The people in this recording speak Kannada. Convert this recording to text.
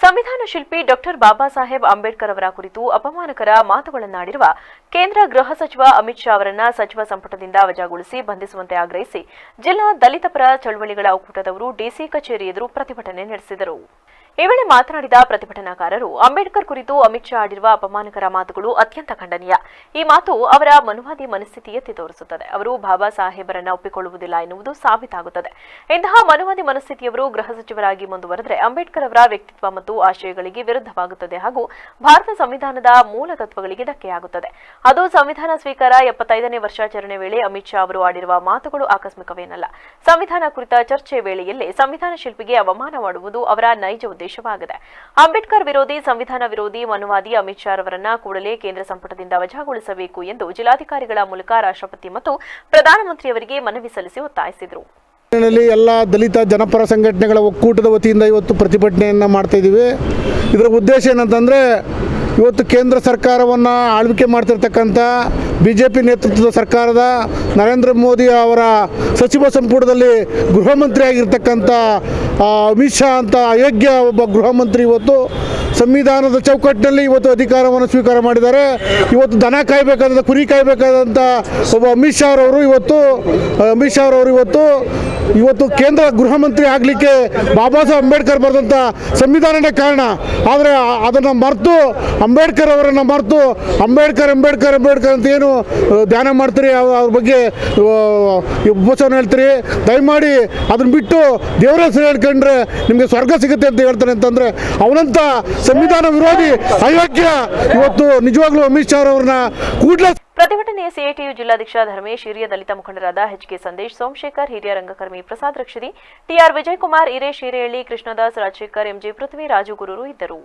ಸಂವಿಧಾನ ಶಿಲ್ಪಿ ಡಾಕ್ಟರ್ ಬಾಬಾ ಸಾಹೇಬ್ ಅಂಬೇಡ್ಕರ್ ಅವರ ಕುರಿತು ಅಪಮಾನಕರ ಮಾತುಗಳನ್ನಾಡಿರುವ ಕೇಂದ್ರ ಗೃಹ ಸಚಿವ ಅಮಿತ್ ಶಾ ಅವರನ್ನ ಸಚಿವ ಸಂಪುಟದಿಂದ ವಜಾಗೊಳಿಸಿ ಬಂಧಿಸುವಂತೆ ಆಗ್ರಹಿಸಿ ಜಿಲ್ಲಾ ದಲಿತ ಪರ ಚಳವಳಿಗಳ ಒಕ್ಕೂಟದವರು ಡಿಸಿ ಕಚೇರಿ ಎದುರು ಪ್ರತಿಭಟನೆ ನಡೆಸಿದರು. ಈ ವೇಳೆ ಮಾತನಾಡಿದ ಪ್ರತಿಭಟನಾಕಾರರು, ಅಂಬೇಡ್ಕರ್ ಕುರಿತು ಅಮಿತ್ ಶಾ ಆಡಿರುವ ಅಪಮಾನಕರ ಮಾತುಗಳು ಅತ್ಯಂತ ಖಂಡನೀಯ. ಈ ಮಾತು ಅವರ ಮನುವಾದಿ ಮನಸ್ಥಿತಿ ಎತ್ತಿ ತೋರಿಸುತ್ತದೆ. ಅವರು ಬಾಬಾ ಸಾಹೇಬರನ್ನ ಒಪ್ಪಿಕೊಳ್ಳುವುದಿಲ್ಲ ಎನ್ನುವುದು ಸಾಬೀತಾಗುತ್ತದೆ. ಇಂತಹ ಮನುವಾದಿ ಮನಸ್ಥಿತಿಯವರು ಗೃಹ ಸಚಿವರಾಗಿ ಮುಂದುವರೆದರೆ ಅಂಬೇಡ್ಕರ್ ಅವರ ವ್ಯಕ್ತಿತ್ವ ಮತ್ತು ಆಶಯಗಳಿಗೆ ವಿರುದ್ಧವಾಗುತ್ತದೆ ಹಾಗೂ ಭಾರತ ಸಂವಿಧಾನದ ಮೂಲ ತತ್ವಗಳಿಗೆ ಧಕ್ಕೆಯಾಗುತ್ತದೆ. ಅದು ಸಂವಿಧಾನ ಸ್ವೀಕಾರ ಎಪ್ಪತ್ತೈದನೇ ವರ್ಷಾಚರಣೆ ವೇಳೆ ಅಮಿತ್ ಶಾ ಅವರು ಆಡಿರುವ ಮಾತುಗಳು ಆಕಸ್ಮಿಕವೇನಲ್ಲ. ಸಂವಿಧಾನ ಕುರಿತ ಚರ್ಚೆ ವೇಳೆಯಲ್ಲೇ ಸಂವಿಧಾನ ಶಿಲ್ಪಿಗೆ ಅವಮಾನ ಮಾಡುವುದು ಅವರ ನೈಜ ಉದ್ದೇಶವಾಗಿದೆ ಅಂಬೇಡ್ಕರ್ ವಿರೋಧಿ, ಸಂವಿಧಾನ ವಿರೋಧಿ ಮನುವಾದಿ ಅಮಿತ್ ಶಾ ಅವರನ್ನ ಕೂಡಲೇ ಕೇಂದ್ರ ಸಂಪುಟದಿಂದ ವಜಾಗೊಳಿಸಬೇಕು ಎಂದು ಜಿಲ್ಲಾಧಿಕಾರಿಗಳ ಮೂಲಕ ರಾಷ್ಟ್ರಪತಿ ಮತ್ತು ಪ್ರಧಾನಮಂತ್ರಿಯವರಿಗೆ ಮನವಿ ಸಲ್ಲಿಸಿ ಒತ್ತಾಯಿಸಿದರು. ಎಲ್ಲ ದಲಿತ ಜನಪರ ಸಂಘಟನೆಗಳ ಒಕ್ಕೂಟದ ವತಿಯಿಂದ ಇವತ್ತು ಪ್ರತಿಭಟನೆಯನ್ನು ಮಾಡ್ತಾ ಇದ್ದೀವಿ ಇದರ ಉದ್ದೇಶ ಏನಂತಂದರೆ ಇವತ್ತು ಕೇಂದ್ರ ಸರ್ಕಾರವನ್ನು ಆಳ್ವಿಕೆ ಮಾಡ್ತಿರ್ತಕ್ಕಂಥ ಬಿ ಜೆ ಪಿ ನೇತೃತ್ವದ ಸರ್ಕಾರದ ನರೇಂದ್ರ ಮೋದಿ ಅವರ ಸಚಿವ ಸಂಪುಟದಲ್ಲಿ ಗೃಹ ಮಂತ್ರಿ ಅಮಿತ್ ಶಾ ಅಂತ ಅಯೋಗ್ಯ ಒಬ್ಬ ಗೃಹ ಮಂತ್ರಿ ಇವತ್ತು ಸಂವಿಧಾನದ ಚೌಕಟ್ಟಿನಲ್ಲಿ ಇವತ್ತು ಅಧಿಕಾರವನ್ನು ಸ್ವೀಕಾರ ಮಾಡಿದ್ದಾರೆ. ಇವತ್ತು ದನ ಕಾಯಬೇಕಾದ ಕುರಿ ಕಾಯಬೇಕಾದಂಥ ಒಬ್ಬ ಅಮಿತ್ ಶಾ ಅವರವರು ಇವತ್ತು ಅಮಿತ್ ಶಾ ಅವರವರು ಇವತ್ತು ಇವತ್ತು ಕೇಂದ್ರ ಗೃಹ ಮಂತ್ರಿ ಆಗಲಿಕ್ಕೆ ಬಾಬಾ ಸಾಹೇಬ್ ಅಂಬೇಡ್ಕರ್ ಬರೆದಂಥ ಸಂವಿಧಾನನೇ ಕಾರಣ. ಆದರೆ ಅದನ್ನು ಮರೆತು ಅಂಬೇಡ್ಕರ್ ಅವರನ್ನು ಮರೆತು ಅಂಬೇಡ್ಕರ್ ಅಂಬೇಡ್ಕರ್ ಅಂಬೇಡ್ಕರ್ ಅಂತ ಏನು ಧ್ಯಾನ ಮಾಡ್ತೀರಿ? ಅವ- ಅವ್ರ ಬಗ್ಗೆ ಉಪಚಾರ ಹೇಳ್ತೀರಿ? ದಯಮಾಡಿ ಅದನ್ನ ಬಿಟ್ಟು ದೇವರ ಹೆಸರು ಹೇಳ್ಕೊಂಡ್ರೆ ನಿಮಗೆ ಸ್ವರ್ಗ ಸಿಗುತ್ತೆ ಅಂತ ಹೇಳ್ತಾರೆ ಅಂತಂದರೆ ಅವನಂತ ಸಂವಿಧಾನ ವಿರೋಧಿ ಅಯೋಗ್ಯ ಇವತ್ತು ನಿಜವಾಗ್ಲೂ ಅಮಿತ್ ಶಾ ಅವ್ರನ್ನ ಕೂಡಲೇ ಪ್ರತಿಭಟನೆಯ ಸಿಐಟಿಯು ಜಿಲ್ಲಾಧ್ಯಕ್ಷ ಧರ್ಮೇಶ್, ಹಿರಿಯ ದಲಿತ ಮುಖಂಡರಾದ ಎಚ್ ಕೆ ಸಂದೇಶ್, ಸೋಮಶೇಖರ್, ಹಿರಿಯ ರಂಗಕರ್ಮಿ ಪ್ರಸಾದ್ ರಕ್ಷದಿ ಟಿಆರ್ ವಿಜಯಕುಮಾರ್ ಇರೇಶ್ ಹಿರೇಹಳ್ಳಿ, ಕೃಷ್ಣದಾಸ್ ರಾಜಶೇಖರ್ ಎಂಜಿ ಪೃಥ್ವಿ ರಾಜು ಗುರೂರು ಇದ್ದರು.